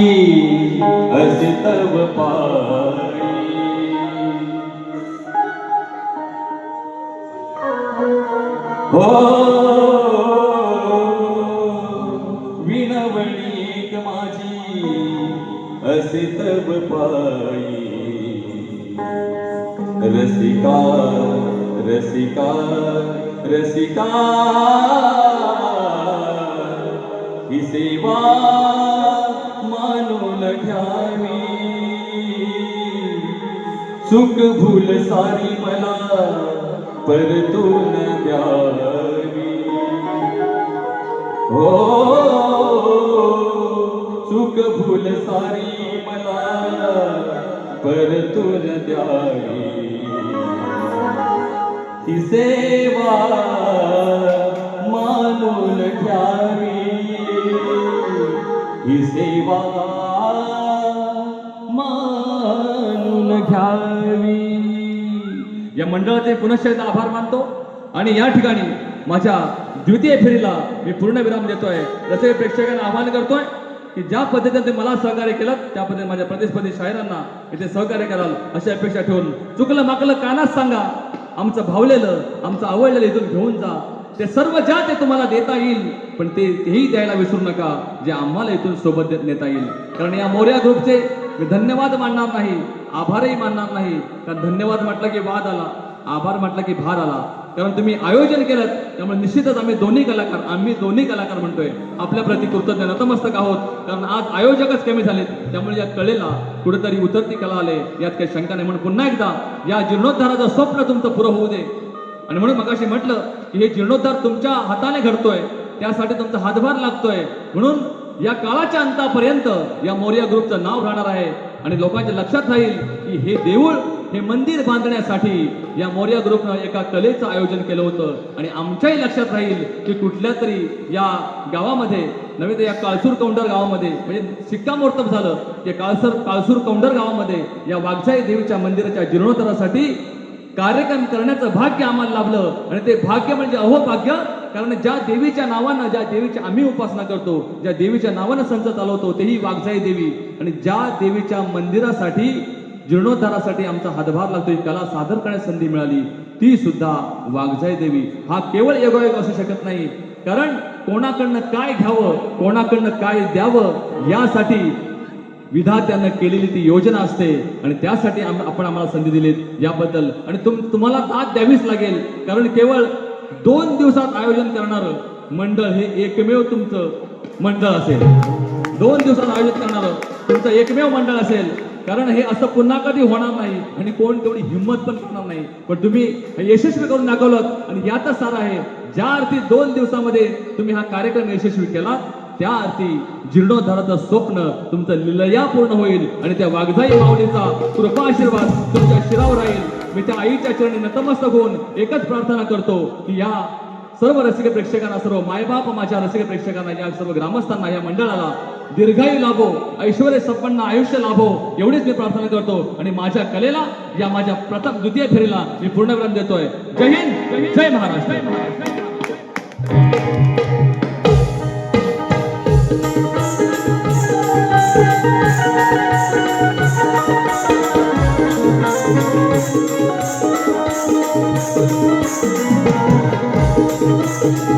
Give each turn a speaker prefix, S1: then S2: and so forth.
S1: असे तव पाळी हो विणवणीक माझी असे तव पायी रसिका रसिका रसिका। ही सेवा मानून घ्यावी. सुख भूल सारी मला परतून द्यावी. हो सुख भूल सारी मला परतून द्यावी. ही सेवा मानून घ्यावी.
S2: या मंडळाचे पुनश्च आभार मानतो आणि या ठिकाणी माझ्या द्वितीय फेरीला मी पूर्ण विराम देतोय. जसे प्रेक्षकांना आवाहन करतोय की ज्या पद्धतीने ते मला सहकार्य केलं त्या पद्धतीने माझ्या प्रतिस्पर्धी शाहिरांना इथे सहकार्य कराल अशी अपेक्षा ठेवून चुकलं माकलं कानाच सांगा आमचं भावलेलं आमचं आवडलेलं इथून घेऊन जा. ते सर्व ज्या ते तुम्हाला देता येईल पण ते तेही द्यायला विसरू नका जे आम्हाला इथून सोबत देत नेता येईल. कारण या मोर्या ग्रुपचे मी धन्यवाद मानणार नाही आभारही मानणार नाही. कारण धन्यवाद म्हटलं की वाद आला आभार म्हटलं की भार आला. कारण तुम्ही आयोजन केलं त्यामुळे निश्चितच आम्ही दोन्ही कलाकार आम्ही दोन्ही कलाकार म्हणतोय आपल्या प्रति कृतज्ञ नतमस्तक आहोत. कारण आज आयोजकच कमी झालेत त्यामुळे या कलेला कुठेतरी उतरती कला आले यात काही शंका नाही. म्हणून पुन्हा एकदा या जीर्णोद्धाराचं स्वप्न तुमचं पुरं होऊ दे. आणि म्हणून मगाशी म्हटलं की हे जीर्णोद्धार तुमच्या हाताने घडतोय त्यासाठी तुमचा हातभार लागतोय. म्हणून या काळाच्या अंतापर्यंत या मोर्या ग्रुपचं नाव राहणार आहे. आणि लोकांच्या लक्षात राहील की हे देऊळ हे मंदिर बांधण्यासाठी या मोर्या ग्रुपनं एका कलेचं आयोजन केलं होतं. आणि आमच्याही लक्षात राहील की कुठल्या तरी या गावामध्ये नव्हे तर या काळसूर कौंडर गावामध्ये म्हणजे शिक्कामोर्तब झालं की काळसर काळसूर कौंडर गावामध्ये या वाघजाई देवीच्या मंदिराच्या जीर्णोद्धारासाठी कार्यक्रम करण्याचं भाग्य आम्हाला लाभलं. आणि ते भाग्य म्हणजे अहो भाग्य कारण ज्या देवीच्या नावानं ज्या देवीची आम्ही उपासना करतो ज्या देवीच्या नावानं संत चालवतो तेही वाघजाई देवी. आणि ज्या देवीच्या मंदिरासाठी जीर्णोद्धारासाठी आमचा हातभार लागतो ही कला सादर करण्याची संधी मिळाली ती सुद्धा वाघजाई देवी. हा केवळ योगायोग असू शकत नाही. कारण कोणाकडनं काय घ्यावं कोणाकडनं काय द्यावं यासाठी विधात्यानं केलेली ती योजना असते आणि त्यासाठी आपण आम्हाला संधी दिलीत याबद्दल. आणि तुम तुम्हाला दाद द्यावीच लागेल. कारण केवळ दोन दिवसात आयोजन करणारं मंडळ हे एकमेव तुमचं मंडळ असेल. दोन दिवसात आयोजित करणारं तुमचं एकमेव मंडळ असेल. कारण हे असं पुन्हा कधी होणार नाही आणि कोण तेवढी हिंमत पण करणार नाही. पण तुम्ही यशस्वी करून दाखवलं आणि यातच सार आहे. ज्या अर्थी दोन दिवसामध्ये तुम्ही हा कार्यक्रम यशस्वी केला त्या अर्थी जीर्णोद्धाराचं स्वप्न तुमचं लिलया पूर्ण होईल आणि त्या वाघजाई माऊलीचा कृपा आशीर्वाद तुमच्या शिरावर राहील. मी त्या आईच्या चरणी नतमस्तक होऊन एकच प्रार्थना करतो की या सर्व रसिक प्रेक्षकांना सर्व मायबाप माझ्या रसिक प्रेक्षकांना या सर्व ग्रामस्थांना या मंडळाला दीर्घायू लाभो ऐश्वर संपन्न आयुष्य लाभो एवढीच मी प्रार्थना करतो. आणि माझ्या कलेला या माझ्या प्रथम द्वितीय फेरीला मी पूर्णविराम देतोय. जय हिंद जय महाराष्ट्र. जय महाराष्ट्र